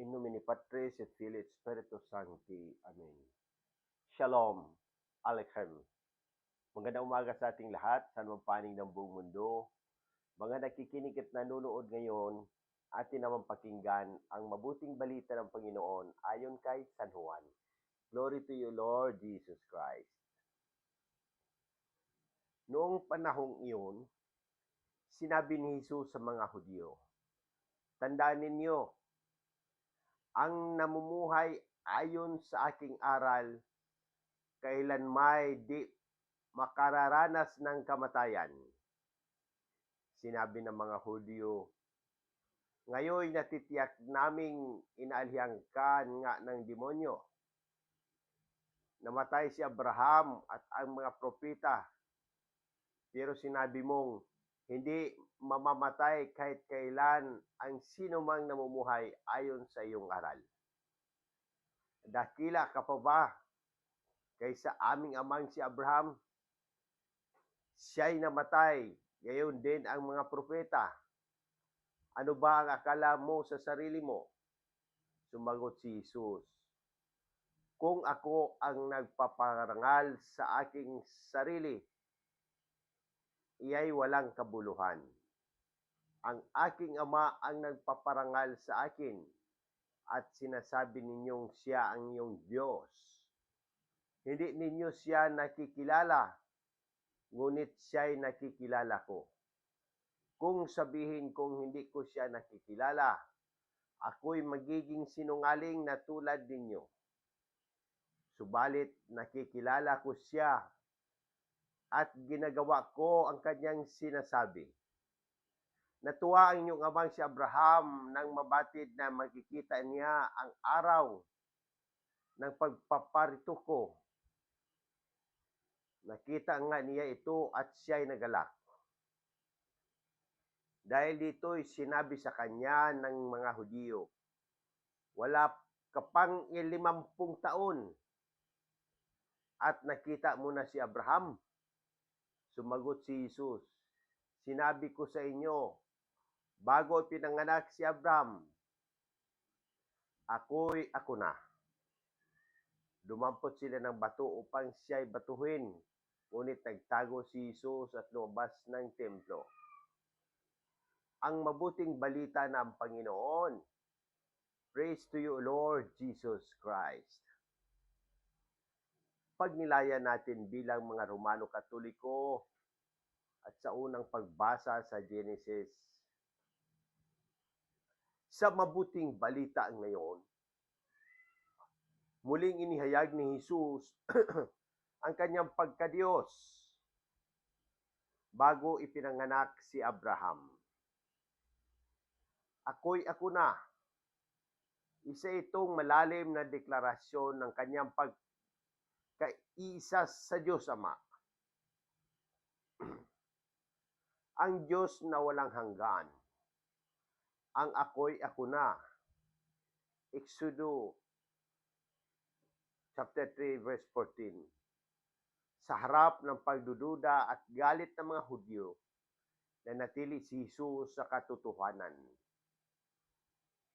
In nomine Patris et Filii et Spiritus Sancti. Amen. Shalom. Aleichem. Magandang umaga sa ating lahat, sa anumang panig ng buong mundo. Mga nakikinig at nanonood ngayon, atin naman pakinggan ang mabuting balita ng Panginoon ayon kay San Juan. Glory to you, Lord Jesus Christ. Noong panahong iyon, sinabi ni Jesus sa mga Hudyo, Tandaan ninyo, ang namumuhay ayon sa aking aral, kailan may di makararanas ng kamatayan. Sinabi ng mga Hudyo, ngayon natitiyak naming inaalihangkan nga ng demonyo. Namatay si Abraham at ang mga propeta. Pero sinabi mong, hindi mamamatay kahit kailan ang sino mang namumuhay ayon sa iyong aral. Dakila ka pa ba kaysa aming amang si Abraham? Siya'y namatay, gayon din ang mga propeta. Ano ba ang akala mo sa sarili mo? Sumagot si Jesus. Kung ako ang nagpaparangal sa aking sarili, iyay walang kabuluhan. Ang aking ama ang nagpaparangal sa akin at sinasabi ninyong siya ang iyong Diyos. Hindi ninyo siya nakikilala, ngunit siya'y nakikilala ko. Kung sabihin kong hindi ko siya nakikilala, ako'y magiging sinungaling na tulad ninyo. Subalit nakikilala ko siya at ginagawa ko ang kanyang sinasabi. Natuwa ang inyong amang si Abraham nang mabatid na makikita niya ang araw ng pagpaparito ko. Nakita nga niya ito at siya'y nagalak. Dahil dito'y sinabi sa kanya ng mga Hudiyo, wala ka pang ilimampung taon at nakita mo na si Abraham. Sumagot si Jesus, sinabi ko sa inyo, bago pinanganak si Abraham, ako'y ako na. Dumampot sila ng bato upang siya'y batuhin, ngunit nagtago si Jesus at lumabas ng templo. Ang mabuting balita ng Panginoon. Praise to you, Lord Jesus Christ. Pagnilaya natin bilang mga Romano Katoliko at sa unang pagbasa sa Genesis. Sa mabuting balita ngayon, muling inihayag ni Jesus ang kanyang pagkadiyos bago ipinanganak si Abraham. Ako'y ako na. Isa itong malalim na deklarasyon ng kanyang pagkaisa sa Diyos Ama. ang Diyos na walang hanggan. Ang ako'y ako na. Exodo chapter 3 verse 14. Sa harap ng pagdududa at galit ng mga Hudyo, na natili si Jesus sa katotohanan.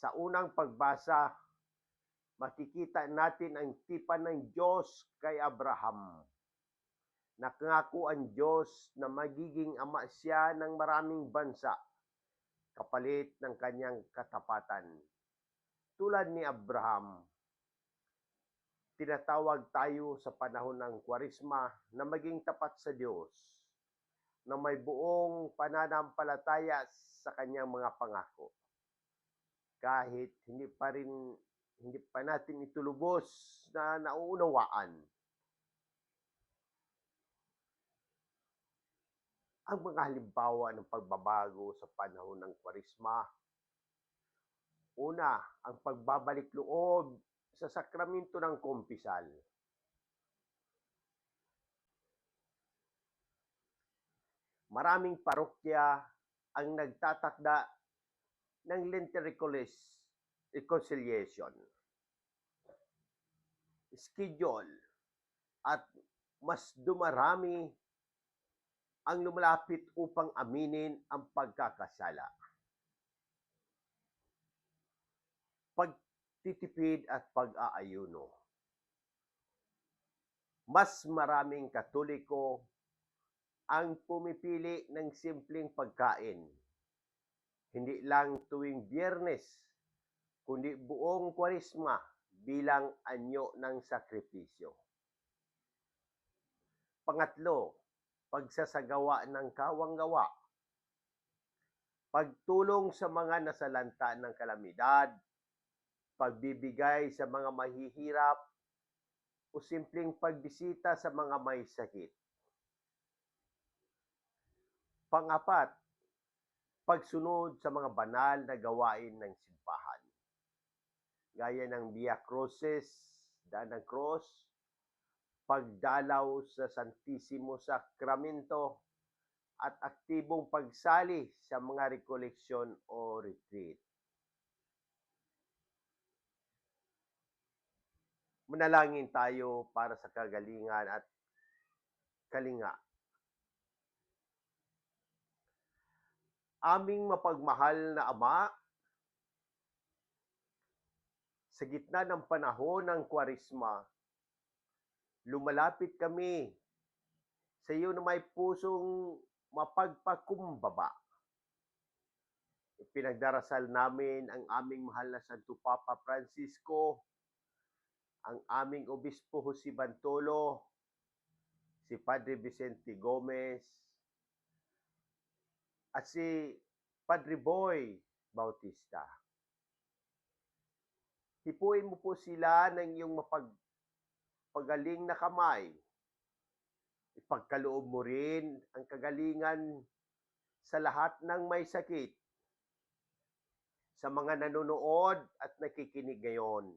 Sa unang pagbasa, makikita natin ang tipan ng Diyos kay Abraham. Nakangako ang Diyos na magiging ama siya ng maraming bansa kapalit ng kanyang katapatan. Tulad ni Abraham, tinatawag tayo sa panahon ng kwarisma na maging tapat sa Diyos, na may buong pananampalataya sa kanyang mga pangako. Kahit hindi pa rin hindi pa natin itulubos na nauunawaan. Ang mga halimbawa ng pagbabago sa panahon ng kwarisma. Una, ang pagbabalik loob sa sakramento ng kumpisal. Maraming parokya ang nagtatakda ng Lenten Reconciliation. Schedule at mas dumarami ang lumalapit upang aminin ang pagkakasala. Pag pagtitipid at pag-aayuno. Mas maraming katoliko ang pumipili ng simpleng pagkain. Hindi lang tuwing biyernes, kundi buong kwarisma bilang anyo ng sakripisyo. Pangatlo, pagsasagawa ng kawanggawa. Pagtulong sa mga nasalanta ng kalamidad, pagbibigay sa mga mahihirap, o simpleng pagbisita sa mga may sakit. Pangapat, pagsunod sa mga banal na gawain ng simbahan. Gaya ng Via Crucis, Daan ng Cross, pagdalaw sa Santissimo Sacramento, at aktibong pagsali sa mga rekoleksyon o retreat. Manalangin tayo para sa kagalingan at kalinga. Aming mapagmahal na Ama, sa gitna ng panahon ng kwarisma, lumalapit kami sa iyo na may pusong mapagpakumbaba. Pinagdarasal namin ang aming mahal na Santo Papa Francisco, ang aming Obispo Jose Bantolo, si Padre Vicente Gomez, at si Padre Boy Bautista. Hipuin mo po sila ng iyong mapagpagaling na kamay. Ipagkaloob mo rin ang kagalingan sa lahat ng may sakit, sa mga nanonood at nakikinig ngayon,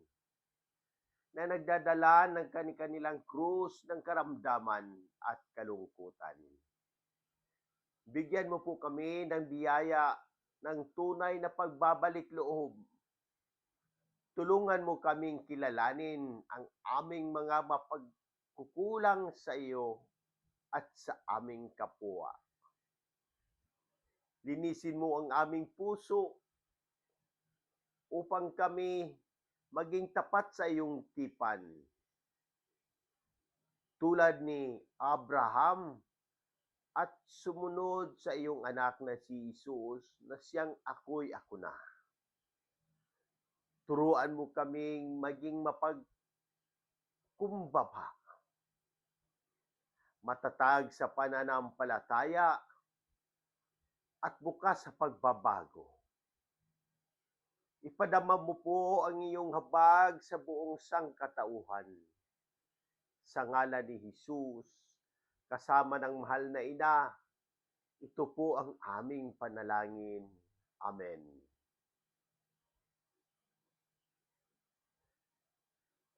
na nagdadala ng kanilang krus ng karamdaman at kalungkutan. Bigyan mo po kami ng biyaya ng tunay na pagbabalik loob tulungan mo kaming kilalanin ang aming mga mapagkukulang sa iyo at sa aming kapwa. Linisin mo ang aming puso upang kami maging tapat sa iyong tipan. Tulad ni Abraham at sumunod sa iyong anak na si Jesus na siyang ako'y ako na. Turuan mo kaming maging mapagkumbaba. Matatag sa pananampalataya at bukas sa pagbabago. Ipadama mo po ang iyong habag sa buong sangkatauhan. Sa ngala ni Jesus, kasama ng mahal na ina, ito po ang aming panalangin. Amen.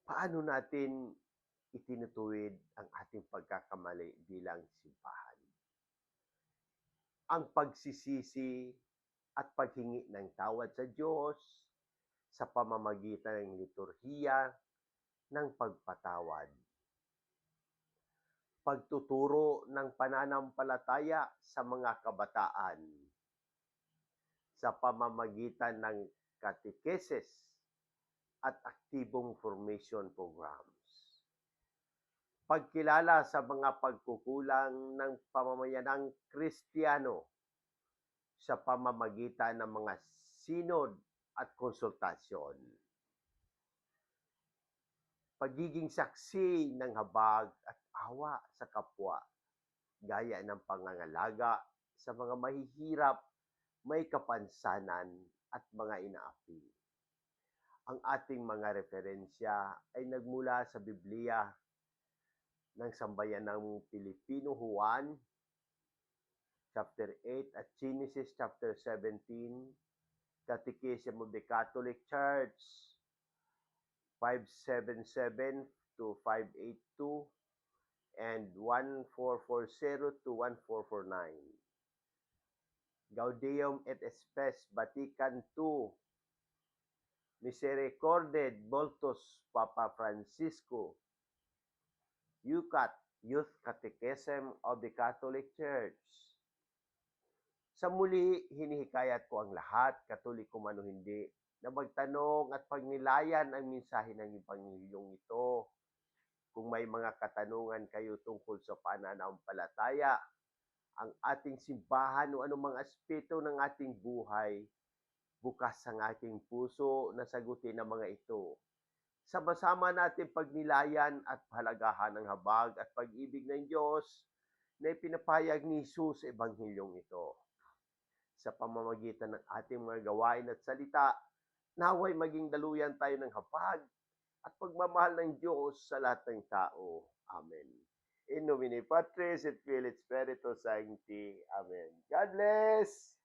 Paano natin itinutuwid ang ating pagkakamali bilang simbahan? Ang pagsisisi at paghingi ng tawad sa Diyos sa pamamagitan ng liturhiya ng pagpatawad. Pagtuturo ng pananampalataya sa mga kabataan sa pamamagitan ng katekeses at aktibong formation programs. Pagkilala sa mga pagkukulang ng pamamayang Kristiyano sa pamamagitan ng mga sinod at konsultasyon. Pagiging saksi ng habag at awa sa kapwa, gaya ng pangangalaga sa mga mahihirap, may kapansanan at mga inaapi ang ating mga referensya ay nagmula sa Biblia ng Sambayan ng Pilipino Juan, chapter 8 at Genesis chapter 17, Catechism of the Catholic Church 577 to 582 and 1440 to 1449. Gaudium et Spes Vatican II Misericorded Multus Papa Francisco, UCAT, Youth Catechism of the Catholic Church. Sa muli, hinihikayat ko ang lahat, katoliko man o hindi, na magtanong at pagnilayan ang mensahe ng Ebanghelyong ito. Kung may mga katanungan kayo tungkol sa pananampalataya, ang ating simbahan o anumang aspeto ng ating buhay, bukas ang ating puso na sagutin ang mga ito. Sama-sama natin pagnilayan at pahalagahan ang habag at pag-ibig ng Diyos na ipinapayag ni Jesus sa Ebanghelyong ito. Sa pamamagitan ng ating mga gawain at salita, naway maging daluyan tayo ng habag at pagmamahal ng Diyos sa lahat ng tao. Amen. In nomine Patris et Filii Spiritus Sancti. Amen. God bless!